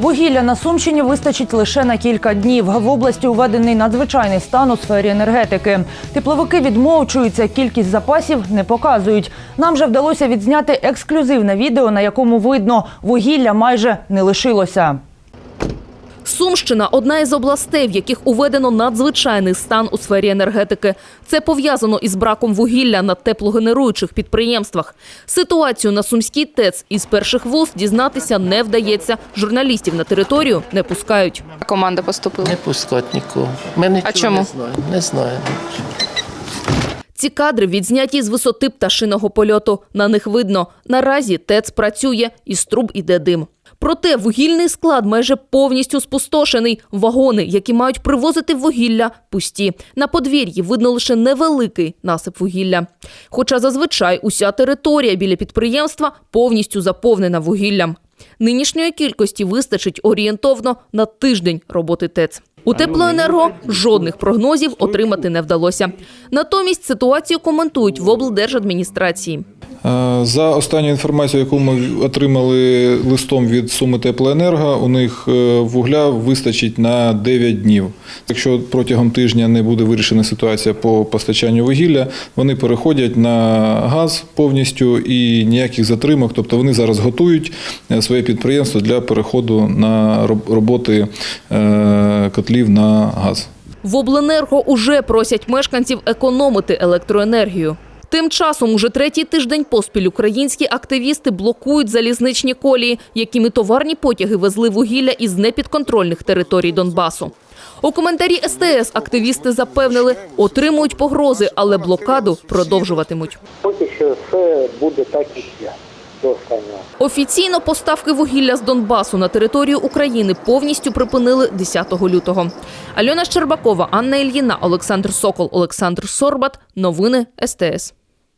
Вугілля на Сумщині вистачить лише на кілька днів. В області уведений надзвичайний стан у сфері енергетики. Тепловики відмовчуються, кількість запасів не показують. Нам же вдалося відзняти ексклюзивне відео, на якому видно, вугілля майже не лишилося. Сумщина одна із областей, в яких уведено надзвичайний стан у сфері енергетики. Це пов'язано із браком вугілля на теплогенеруючих підприємствах. Ситуацію на сумській ТЕЦ із перших вуз дізнатися не вдається. Журналістів на територію не пускають. команда поступила? Не пускать нікого. Ми нічого чому? не знаємо. Не знаємо. Ці кадри відзняті з висоти пташиного польоту. На них видно, наразі ТЕЦ працює, із труб іде дим. Проте вугільний склад майже повністю спустошений. Вагони, які мають привозити вугілля, пусті. На подвір'ї видно лише невеликий насип вугілля. Хоча зазвичай уся територія біля підприємства повністю заповнена вугіллям. Нинішньої кількості вистачить орієнтовно на тиждень роботи ТЕЦ. У теплоенерго жодних прогнозів отримати не вдалося. Натомість ситуацію коментують в облдержадміністрації. Е, За останню інформацію, яку ми отримали листом від Суми Теплоенерго, у них е, вугля вистачить на 9 днів. Якщо протягом тижня не буде вирішена ситуація по постачанню вугілля, вони переходять на газ повністю і ніяких затримок. Тобто вони зараз готують е, своє підприємство для переходу на роботи котлів на газ. В обленерго уже просять мешканців економити електроенергію. Тим часом уже третій тиждень поспіль українські активісти блокують залізничні колії, якими товарні потяги везли вугілля із непідконтрольних територій Донбасу. У коментарі СТС активісти запевнили, отримують погрози, але блокаду продовжуватимуть. Поки що все буде так і є. Офіційно поставки вугілля з Донбасу на територію України повністю припинили 10 лютого. Альона Щербакова, Анна Ільїна, Олександр Сокол, Олександр Сорбат. Новини СТС.